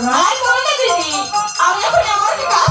না আর বলো না দিদি। আমার একটা কাজ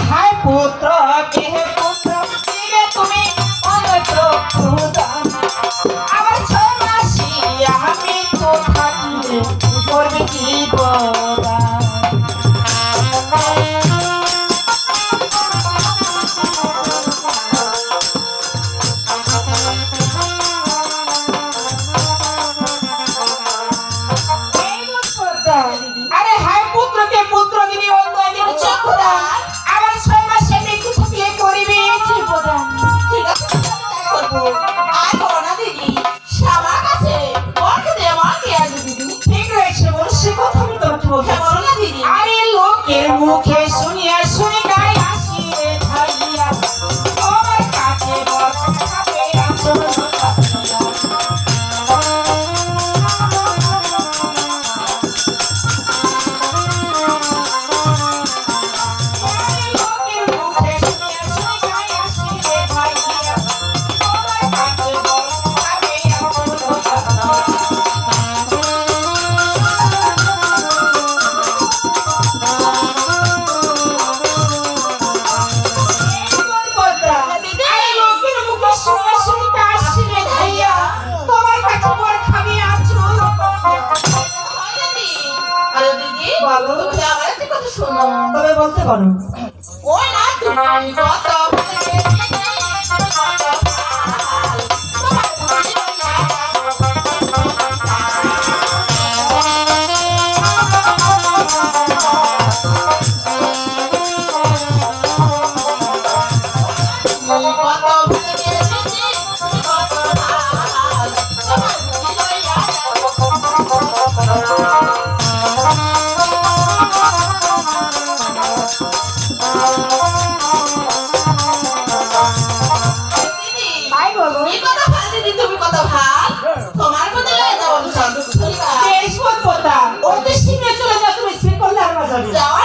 হায় পুত্র কে পুত্র? দিলে তুমি অনেক প্রদান মাসি আমি তো থাকি করবে জীবন বলতে পারো। ও না তুমি Sabi.